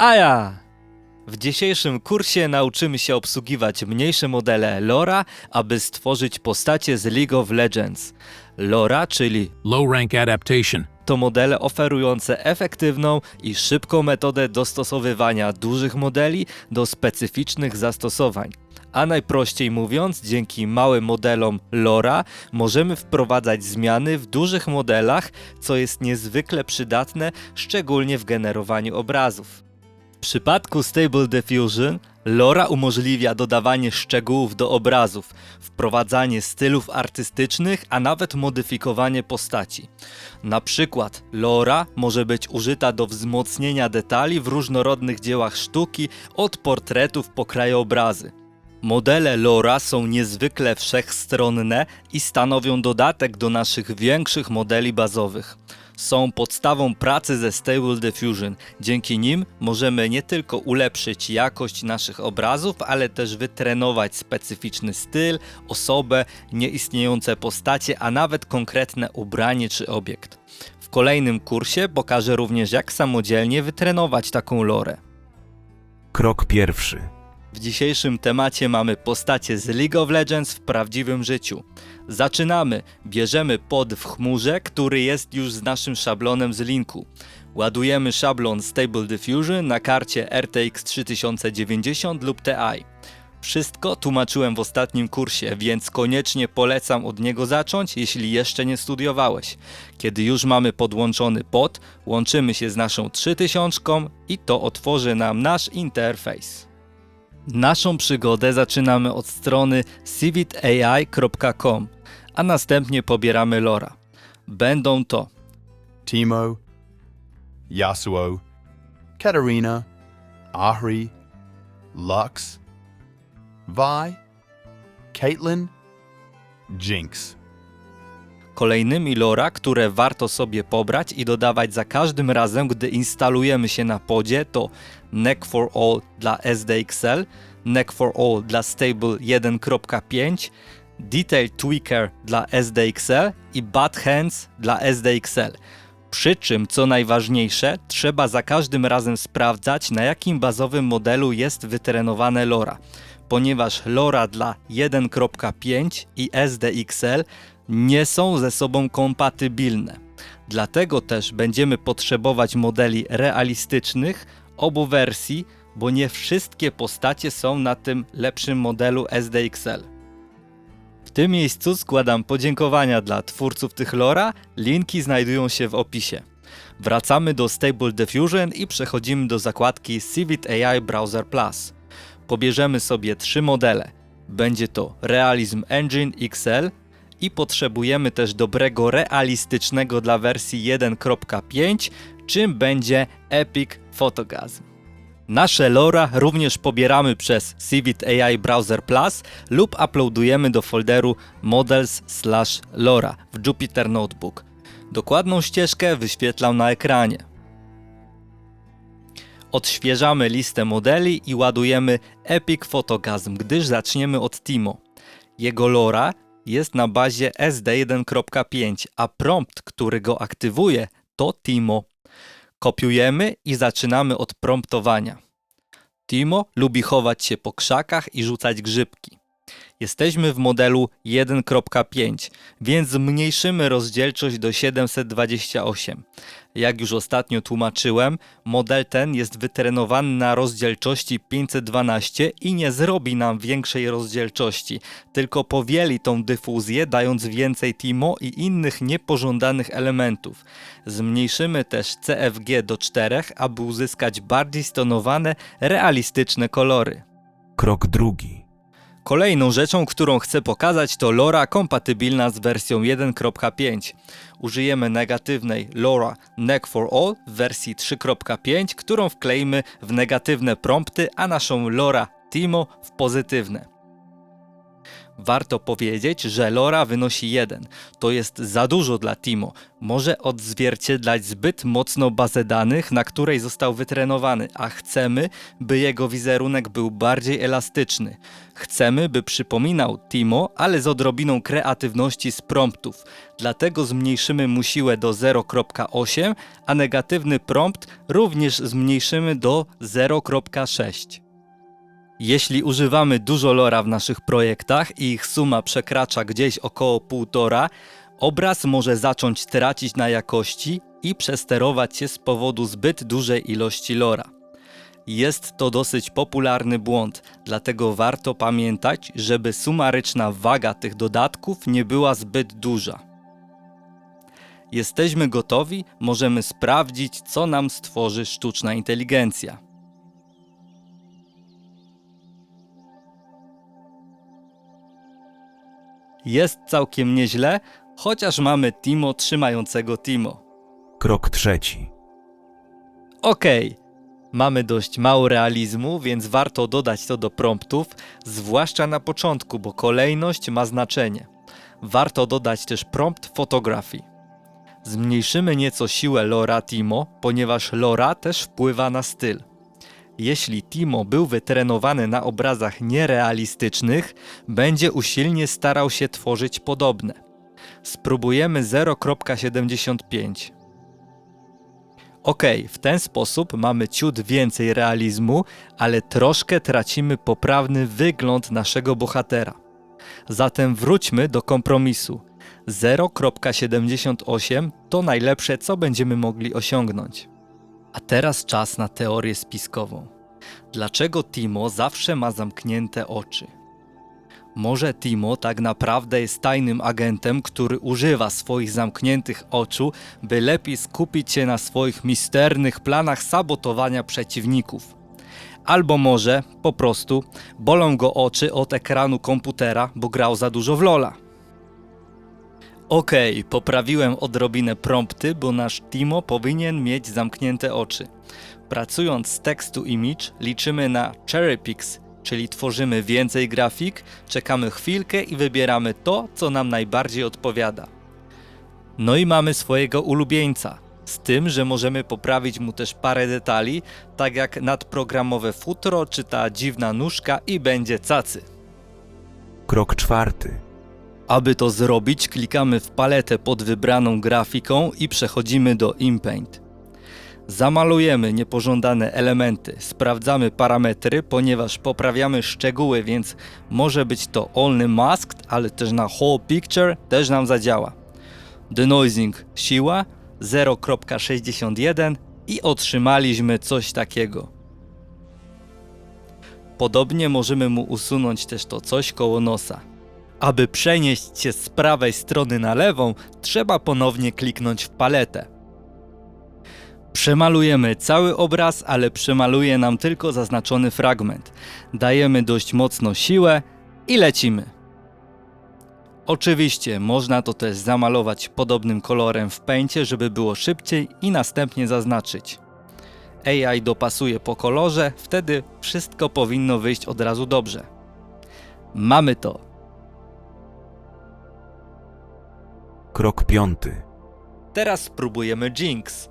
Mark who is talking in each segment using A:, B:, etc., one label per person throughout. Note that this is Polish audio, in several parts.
A: A ja! W dzisiejszym kursie nauczymy się obsługiwać mniejsze modele Lora, aby stworzyć postacie z League of Legends. Lora, czyli
B: Low rank adaptation.
A: to modele oferujące efektywną i szybką metodę dostosowywania dużych modeli do specyficznych zastosowań. A najprościej mówiąc, dzięki małym modelom Lora możemy wprowadzać zmiany w dużych modelach, co jest niezwykle przydatne, szczególnie w generowaniu obrazów. W przypadku Stable Diffusion Lora umożliwia dodawanie szczegółów do obrazów, wprowadzanie stylów artystycznych, a nawet modyfikowanie postaci. Na przykład Lora może być użyta do wzmocnienia detali w różnorodnych dziełach sztuki, od portretów po krajobrazy. Modele Lora są niezwykle wszechstronne i stanowią dodatek do naszych większych modeli bazowych. Są podstawą pracy ze Stable Diffusion. Dzięki nim możemy nie tylko ulepszyć jakość naszych obrazów, ale też wytrenować specyficzny styl, osobę, nieistniejące postacie, a nawet konkretne ubranie czy obiekt. W kolejnym kursie pokażę również jak samodzielnie wytrenować taką lorę.
C: Krok pierwszy.
A: W dzisiejszym temacie mamy postacie z League of Legends w prawdziwym życiu. Zaczynamy. Bierzemy pod w chmurze, który jest już z naszym szablonem z linku. Ładujemy szablon Stable Diffusion na karcie RTX 3090 lub TI. Wszystko tłumaczyłem w ostatnim kursie, więc koniecznie polecam od niego zacząć, jeśli jeszcze nie studiowałeś. Kiedy już mamy podłączony pod, łączymy się z naszą 3000 i to otworzy nam nasz interfejs. Naszą przygodę zaczynamy od strony civitai.com, a następnie pobieramy lora. Będą to
D: Timo, Yasuo, Katarina, Ahri, Lux, Vi, Caitlyn, Jinx.
A: kolejnymi lora, które warto sobie pobrać i dodawać za każdym razem, gdy instalujemy się na podzie to Neck for All dla SDXL, Neck for All dla Stable 1.5, Detail Tweaker dla SDXL i Bad Hands dla SDXL. Przy czym, co najważniejsze, trzeba za każdym razem sprawdzać, na jakim bazowym modelu jest wytrenowane LoRa, ponieważ LoRa dla 1.5 i SDXL nie są ze sobą kompatybilne. Dlatego też będziemy potrzebować modeli realistycznych obu wersji, bo nie wszystkie postacie są na tym lepszym modelu SDXL. W tym miejscu składam podziękowania dla twórców tych lora, linki znajdują się w opisie. Wracamy do Stable Diffusion i przechodzimy do zakładki Civit AI Browser Plus. Pobierzemy sobie trzy modele. Będzie to Realism Engine XL i potrzebujemy też dobrego realistycznego dla wersji 1.5, czym będzie Epic Photogasm. Nasze lora również pobieramy przez Civit AI Browser Plus lub uploadujemy do folderu models/lora w Jupyter Notebook. Dokładną ścieżkę wyświetlam na ekranie. Odświeżamy listę modeli i ładujemy Epic Photogasm, gdyż zaczniemy od Timo. Jego lora jest na bazie SD1.5, a prompt, który go aktywuje, to Timo. Kopiujemy i zaczynamy od promptowania. Timo lubi chować się po krzakach i rzucać grzybki. Jesteśmy w modelu 1.5, więc zmniejszymy rozdzielczość do 728. Jak już ostatnio tłumaczyłem, model ten jest wytrenowany na rozdzielczości 512 i nie zrobi nam większej rozdzielczości, tylko powieli tą dyfuzję, dając więcej Timo i innych niepożądanych elementów. Zmniejszymy też CFG do 4, aby uzyskać bardziej stonowane, realistyczne kolory.
C: Krok drugi.
A: Kolejną rzeczą, którą chcę pokazać to LoRa kompatybilna z wersją 1.5. Użyjemy negatywnej LoRa Neck for All w wersji 3.5, którą wkleimy w negatywne prompty, a naszą LoRa Timo w pozytywne. Warto powiedzieć, że Lora wynosi 1. To jest za dużo dla Timo. Może odzwierciedlać zbyt mocno bazę danych, na której został wytrenowany, a chcemy, by jego wizerunek był bardziej elastyczny. Chcemy, by przypominał Timo, ale z odrobiną kreatywności z promptów. Dlatego zmniejszymy mu siłę do 0.8, a negatywny prompt również zmniejszymy do 0.6. Jeśli używamy dużo lora w naszych projektach i ich suma przekracza gdzieś około 1,5, obraz może zacząć tracić na jakości i przesterować się z powodu zbyt dużej ilości lora. Jest to dosyć popularny błąd, dlatego warto pamiętać, żeby sumaryczna waga tych dodatków nie była zbyt duża. Jesteśmy gotowi, możemy sprawdzić, co nam stworzy sztuczna inteligencja. Jest całkiem nieźle, chociaż mamy Timo trzymającego Timo.
C: Krok trzeci.
A: Okej, mamy dość mało realizmu, więc warto dodać to do promptów, zwłaszcza na początku, bo kolejność ma znaczenie. Warto dodać też prompt fotografii. Zmniejszymy nieco siłę Lora Timo, ponieważ Lora też wpływa na styl. Jeśli Timo był wytrenowany na obrazach nierealistycznych, będzie usilnie starał się tworzyć podobne. Spróbujemy 0.75. Ok, w ten sposób mamy ciut więcej realizmu, ale troszkę tracimy poprawny wygląd naszego bohatera. Zatem wróćmy do kompromisu. 0.78 to najlepsze, co będziemy mogli osiągnąć. A teraz czas na teorię spiskową. Dlaczego Timo zawsze ma zamknięte oczy? Może Timo tak naprawdę jest tajnym agentem, który używa swoich zamkniętych oczu, by lepiej skupić się na swoich misternych planach sabotowania przeciwników. Albo może po prostu bolą go oczy od ekranu komputera, bo grał za dużo w Lola. Okej, poprawiłem odrobinę prompty, bo nasz Timo powinien mieć zamknięte oczy. Pracując z tekstu image liczymy na cherry picks, czyli tworzymy więcej grafik, czekamy chwilkę i wybieramy to, co nam najbardziej odpowiada. No i mamy swojego ulubieńca, z tym, że możemy poprawić mu też parę detali, tak jak nadprogramowe futro czy ta dziwna nóżka i będzie cacy.
C: Krok czwarty.
A: Aby to zrobić, klikamy w paletę pod wybraną grafiką i przechodzimy do InPaint. Zamalujemy niepożądane elementy, sprawdzamy parametry, ponieważ poprawiamy szczegóły, więc może być to Only Masked, ale też na Whole Picture też nam zadziała. Denoising siła 0.61 i otrzymaliśmy coś takiego. Podobnie możemy mu usunąć też to coś koło nosa. Aby przenieść się z prawej strony na lewą, trzeba ponownie kliknąć w paletę. Przemalujemy cały obraz, ale przemaluje nam tylko zaznaczony fragment. Dajemy dość mocno siłę i lecimy. Oczywiście można to też zamalować podobnym kolorem w pęcie, żeby było szybciej i następnie zaznaczyć. AI dopasuje po kolorze, wtedy wszystko powinno wyjść od razu dobrze. Mamy to.
C: Krok piąty.
A: Teraz spróbujemy Jinx.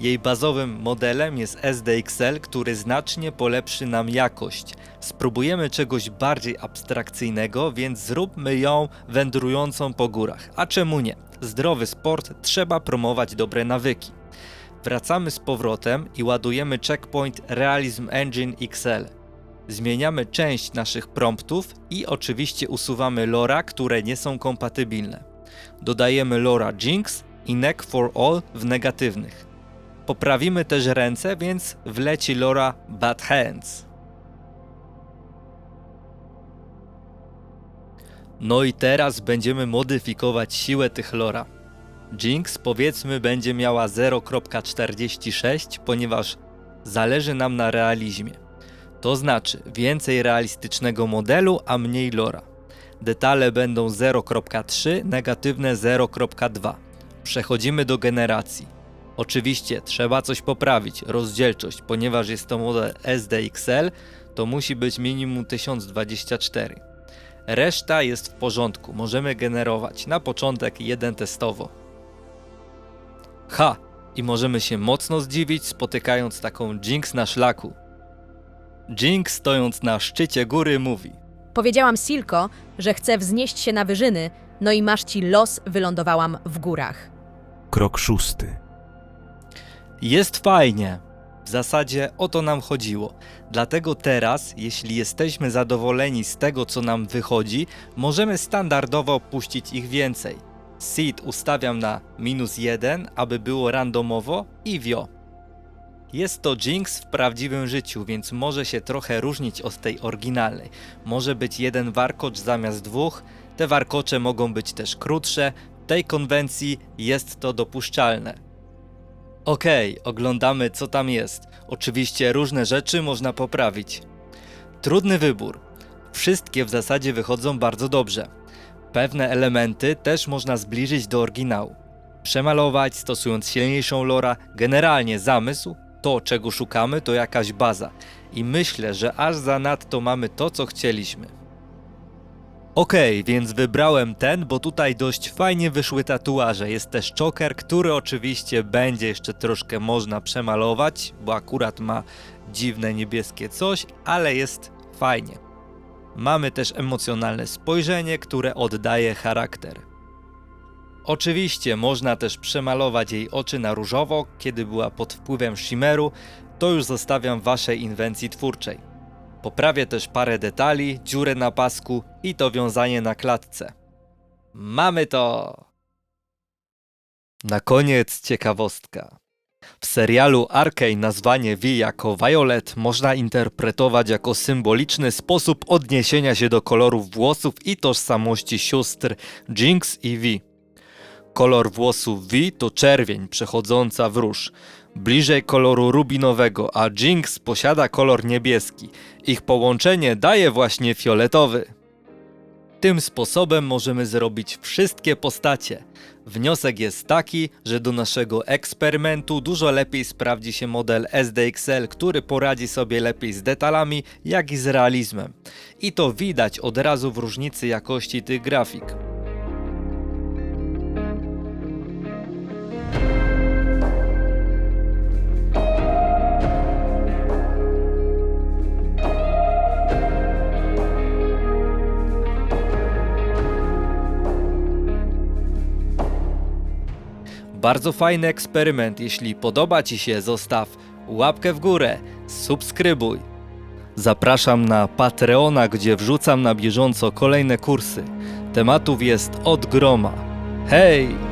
A: Jej bazowym modelem jest SDXL, który znacznie polepszy nam jakość. Spróbujemy czegoś bardziej abstrakcyjnego, więc zróbmy ją wędrującą po górach. A czemu nie? Zdrowy sport trzeba promować dobre nawyki. Wracamy z powrotem i ładujemy checkpoint Realism Engine XL. Zmieniamy część naszych promptów i oczywiście usuwamy lora, które nie są kompatybilne. Dodajemy lora Jinx i Neck for All w negatywnych. Poprawimy też ręce, więc wleci lora Bad Hands. No i teraz będziemy modyfikować siłę tych lora. Jinx powiedzmy będzie miała 0.46, ponieważ zależy nam na realizmie. To znaczy więcej realistycznego modelu, a mniej lora. Detale będą 0.3, negatywne 0.2. Przechodzimy do generacji. Oczywiście trzeba coś poprawić, rozdzielczość, ponieważ jest to model SDXL, to musi być minimum 1024. Reszta jest w porządku, możemy generować. Na początek jeden testowo. Ha! I możemy się mocno zdziwić, spotykając taką Jinx na szlaku. Jinx, stojąc na szczycie góry, mówi:
B: Powiedziałam Silko, że chcę wznieść się na wyżyny, no i masz ci los, wylądowałam w górach.
C: Krok szósty.
A: Jest fajnie. W zasadzie o to nam chodziło. Dlatego teraz, jeśli jesteśmy zadowoleni z tego, co nam wychodzi, możemy standardowo puścić ich więcej. Seed ustawiam na minus 1, aby było randomowo i wio. Jest to Jinx w prawdziwym życiu, więc może się trochę różnić od tej oryginalnej. Może być jeden warkocz zamiast dwóch, te warkocze mogą być też krótsze, w tej konwencji jest to dopuszczalne. Okej, oglądamy co tam jest. Oczywiście różne rzeczy można poprawić. Trudny wybór. Wszystkie w zasadzie wychodzą bardzo dobrze. Pewne elementy też można zbliżyć do oryginału. Przemalować stosując silniejszą lora, generalnie zamysł, to czego szukamy to jakaś baza. I myślę, że aż zanadto mamy to co chcieliśmy. Okej, więc wybrałem ten, bo tutaj dość fajnie wyszły tatuaże. Jest też choker, który oczywiście będzie jeszcze troszkę można przemalować, bo akurat ma dziwne niebieskie coś, ale jest fajnie. Mamy też emocjonalne spojrzenie, które oddaje charakter. Oczywiście można też przemalować jej oczy na różowo, kiedy była pod wpływem shimmeru, to już zostawiam waszej inwencji twórczej. Poprawię też parę detali, dziurę na pasku i to wiązanie na klatce. Mamy to! Na koniec ciekawostka. W serialu Arkane nazwanie V jako Violet można interpretować jako symboliczny sposób odniesienia się do kolorów włosów i tożsamości sióstr Jinx i V. Kolor włosów V to czerwień przechodząca w róż, bliżej koloru rubinowego, a Jinx posiada kolor niebieski. Ich połączenie daje właśnie fioletowy. Tym sposobem możemy zrobić wszystkie postacie. Wniosek jest taki, że do naszego eksperymentu dużo lepiej sprawdzi się model SDXL, który poradzi sobie lepiej z detalami, jak i z realizmem. I to widać od razu w różnicy jakości tych grafik. Bardzo fajny eksperyment. Jeśli podoba Ci się, zostaw łapkę w górę, subskrybuj. Zapraszam na Patreona, gdzie wrzucam na bieżąco kolejne kursy. Tematów jest od groma. Hej!